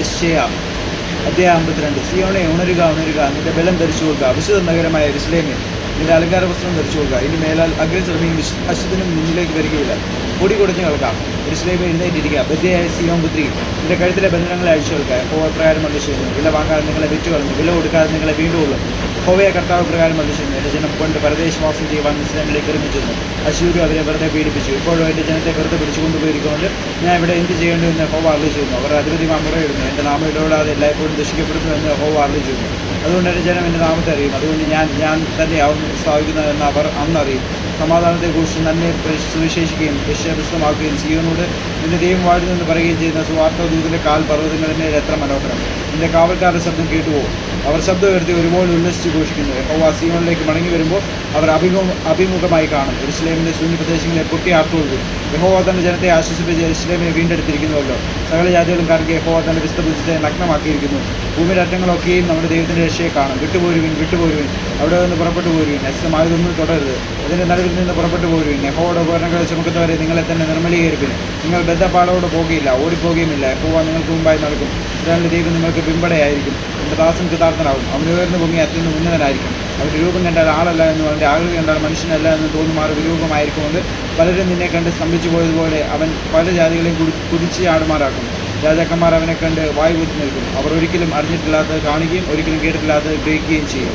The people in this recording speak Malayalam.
യശ്ശയ അധ്യായം അമ്പത്തിരണ്ട്. സിയോണെ ഉണരുക ഉണരുക നിന്റെ ബലം ധരിച്ചു കൊടുക്കുക വിശുദ്ധ നഗരമായ എരുസലേമേ നിന്റെ അലങ്കാര വസ്ത്രം ധരിച്ചു കൊടുക്കുക ഇനി മേലാൽ അഗ്രചർമ്മിയും അശുദ്ധനും നിന്നിലേക്ക് വരികയില്ല. പൊടി കൊടുത്തു കേൾക്കാം എരുസലേമെ എഴുന്നേറ്റിരിക്കുക. ബദ്ധ്യയായ സിയോൻ പുത്രി നിന്റെ കഴുത്തിലെ ബന്ധനങ്ങളെ അഴിച്ചു കേൾക്കുക എപ്പോൾ പ്രകാരം മനുഷ്യരുന്നു വില വാങ്ങാതെ നിങ്ങളെ വിറ്റുകളഞ്ഞു. വില കൊടുക്കാതെ നിങ്ങളെ വീണ്ടുകൊള്ളും. ഹോവയെ കർത്താവ് പ്രകാരം മനുഷ്യരുന്നു എന്റെ ജനം കൊണ്ട് പരദേശവാസം ചെയ്യുവാൻ മുസ്ലിങ്ങളെ ഒരുമിച്ചിരുന്നു. അശൂരും അവരെ വെറുതെ പീഡിപ്പിച്ചു. ഇപ്പോഴും എന്റെ ജനത്തെ വെറുതെ പിടിച്ചു കൊണ്ടുപോയിരിക്കൊണ്ട് ഞാൻ ഇവിടെ എന്ത് ചെയ്യേണ്ടു എന്ന് ഹോവ അറിയിച്ചിരുന്നു. അവർ അധിപതിമാർ മുറയിടുന്നു എന്റെ നാമം ഇടപെടാതെ എല്ലായ്പ്പോഴും ദുഷിക്കപ്പെടുന്നു എന്ന് ഹോവ അറിയിച്ചിരുന്നു. അതുകൊണ്ട് എന്റെ ജനം എന്റെ നാമത്തെ അറിയും അതുകൊണ്ട് ഞാൻ ഞാൻ തന്നെയാവുന്നു സ്ഥാപിക്കുന്നതെന്ന് അവർ അന്നറിയും സമാധാനത്തെക്കുറിച്ച് നന്നെ സുവിശേഷിക്കുകയും വിശ്വസ്തമാക്കുകയും സിയോനോട് നിന്റെ ദൈവം വാഴുന്നു എന്ന് പറയുകയും ചെയ്യുന്ന സുവാർത്ത ദൂതിന്റെ കാൽ പർവതങ്ങളുടെ എത്ര മനോഹരം. എന്റെ കാവൽക്കാരുടെ ശബ്ദം കേട്ടുവോ അവർ ശബ്ദം ഉയർത്തി ഒരുപോലെ ഉല്ലസിച്ച് ഘോഷിക്കുന്നു. യഹോവ സിയോണിലേക്ക് മടങ്ങി വരുമ്പോൾ അവർ അഭിമുഖ അഭിമുഖമായി കാണും. എരുസലേമിന്റെ ശൂന്യപ്രദേശങ്ങളെ പൊട്ടി ആർത്തുകൊള്ളും. യഹോവ തന്റെ ജനത്തെ ആശ്വസിപ്പിച്ച് ജെറുസലേമിനെ വീണ്ടെടുത്തിരിക്കുന്നുവല്ലോ. സകല ജാതികളും കാരണം യഹോവ തന്റെ വിശുദ്ധ ബുദ്ധത്തെ നഗ്നമാക്കിയിരിക്കുന്നു. ഭൂമിയുടെ അറ്റങ്ങളൊക്കെയും നമ്മുടെ ദൈവത്തിന്റെ രക്ഷയെ കാണും. വിട്ടുപോരുവിൻ വിട്ടുപോരുവിൻ. അവിടെ നിന്ന് പുറപ്പെട്ടു പോരുവിൻ. അസ്തമായതൊന്നും തുടരുത് അതിന്റെ നടുവിൽ നിന്ന് പുറപ്പെട്ടു പോരുവിൻ. യഹോയുടെ ഉപകരണങ്ങളെ ചുമക്കുന്നവരെ നിങ്ങളെ തന്നെ നിർമ്മലീകരിപ്പിൻ. നിങ്ങൾ ബദ്ധപ്പാടോട് പോകുകയില്ല ഓടിപ്പോകുകയുമില്ല യഹോവ നിങ്ങൾക്ക് മുമ്പായി നടക്കും ഇസ്രായേലിന്റെ ദൈവം നിങ്ങൾക്ക് പിമ്പടയായിരിക്കും എന്റെ ദാസൻ കൃതാർത്ഥനാകും അവൻ ഉയർന്നു പൊങ്ങി അത്യന്ത ഉന്നതനായിരിക്കും. അവന്റെ രൂപം കണ്ടാൽ ആളല്ല എന്നും അവന്റെ ആകൃതി കണ്ടാൽ മനുഷ്യനല്ല എന്ന് തോന്നുമാറ് വിരൂപമായിരിക്കുമെന്ന് പലരും നിന്നെ കണ്ട് സ്തംഭിച്ചു പോയതുപോലെ അവൻ പല ജാതികളെയും കുടി കുതിച്ച് ആടുമാറാക്കും. രാജാക്കന്മാർ അവനെ കണ്ട് വായു കുത്തി നിൽക്കും അവർ ഒരിക്കലും അറിഞ്ഞിട്ടില്ലാത്തത് കാണുകയും ഒരിക്കലും കേട്ടിട്ടില്ലാത്തത് ഗ്രഹിക്കുകയും ചെയ്യും.